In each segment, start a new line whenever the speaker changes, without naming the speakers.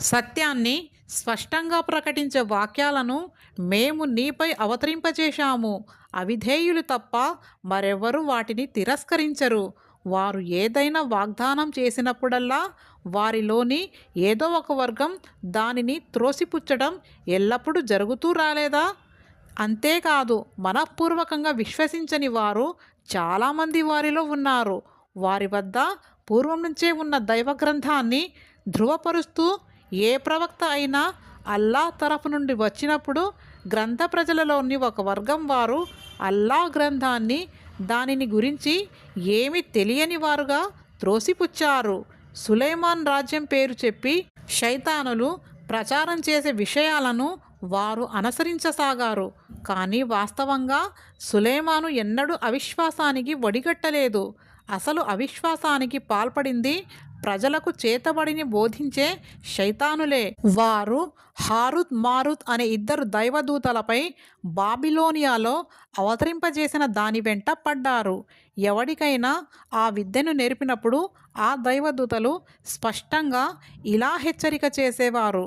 సత్యాన్ని స్పష్టంగా ప్రకటించే వాక్యాలను మేము నీపై అవతరింపచేశాము అవిధేయులు తప్ప మరెవరు వాటిని తిరస్కరించరు. వారు ఏదైనా వాగ్దానం చేసినప్పుడల్లా వారిలోని ఏదో ఒక వర్గం దానిని త్రోసిపుచ్చడం ఎల్లప్పుడూ జరుగుతూ రాలేదా? అంతేకాదు మనఃపూర్వకంగా విశ్వసించని వారు చాలామంది వారిలో ఉన్నారు. వారి వద్ద పూర్వం నుంచే ఉన్న దైవ గ్రంథాన్ని ధృవపరుస్తూ ఏ ప్రవక్త అయినా అల్లా తరఫు నుండి వచ్చినప్పుడు గ్రంథ ప్రజలలోని ఒక వర్గం వారు అల్లా గ్రంథాన్ని దానిని గురించి ఏమి తెలియని వారుగా త్రోసిపుచ్చారు. సులేమాన్ రాజ్యం పేరు చెప్పి శైతానులు ప్రచారం చేసే విషయాలను వారు అనుసరించసాగారు. కానీ వాస్తవంగా సులేమాను ఎన్నడూ అవిశ్వాసానికి ఒడిగట్టలేదు అసలు అవిశ్వాసానికి పాల్పడింది ప్రజలకు చేతబడిని బోధించే శైతానులే. వారు హారుత్ మారుత్ అనే ఇద్దరు దైవదూతలపై బాబిలోనియాలో అవతరింపజేసిన దాని వెంట పడ్డారు. ఎవడికైనా ఆ విద్యను నేర్పినప్పుడు ఆ దైవదూతలు స్పష్టంగా ఇలా హెచ్చరిక చేసేవారు.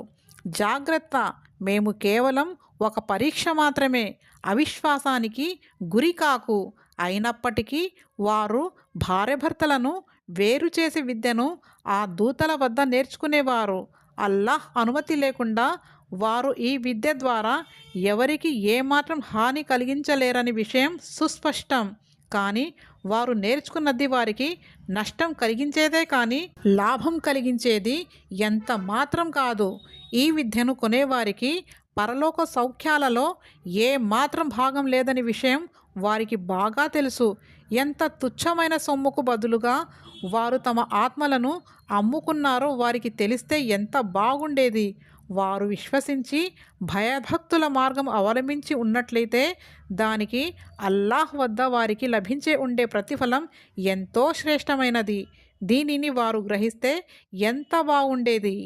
జాగ్రత్త! మేము కేవలం ఒక పరీక్ష మాత్రమే అవిశ్వాసానికి గురికాకు అయినప్పటికీ వారు భార్యభర్తలను వేరు చేసే విద్యను ఆ దూతల వద్ద నేర్చుకునేవారు. అల్లాహ్ అనుమతి లేకుండా వారు ఈ విద్య ద్వారా ఎవరికి ఏమాత్రం హాని కలిగించలేరని విషయం సుస్పష్టం. కానీ వారు నేర్చుకున్నది వారికి నష్టం కలిగించేదే కానీ లాభం కలిగించేది ఎంత మాత్రం కాదు. ఈ విద్యను కొనేవారికి పరలోక సౌఖ్యాలలో ఏ మాత్రం భాగం లేదని విషయం వారికి బాగా తెలుసు. ఎంత తుచ్చమైన సొమ్ముకు బదులుగా వారు తమ ఆత్మలను అమ్ముకున్నారో వారికి తెలిస్తే ఎంత బాగుండేది. వారు విశ్వసించి భయభక్తుల మార్గం అవలంబించి ఉన్నట్లయితే దానికి అల్లాహ్ వద్ద వారికి లభించే ఉండే ప్రతిఫలం ఎంతో శ్రేష్టమైనది. దీనిని వారు గ్రహిస్తే ఎంత బాగుండేది.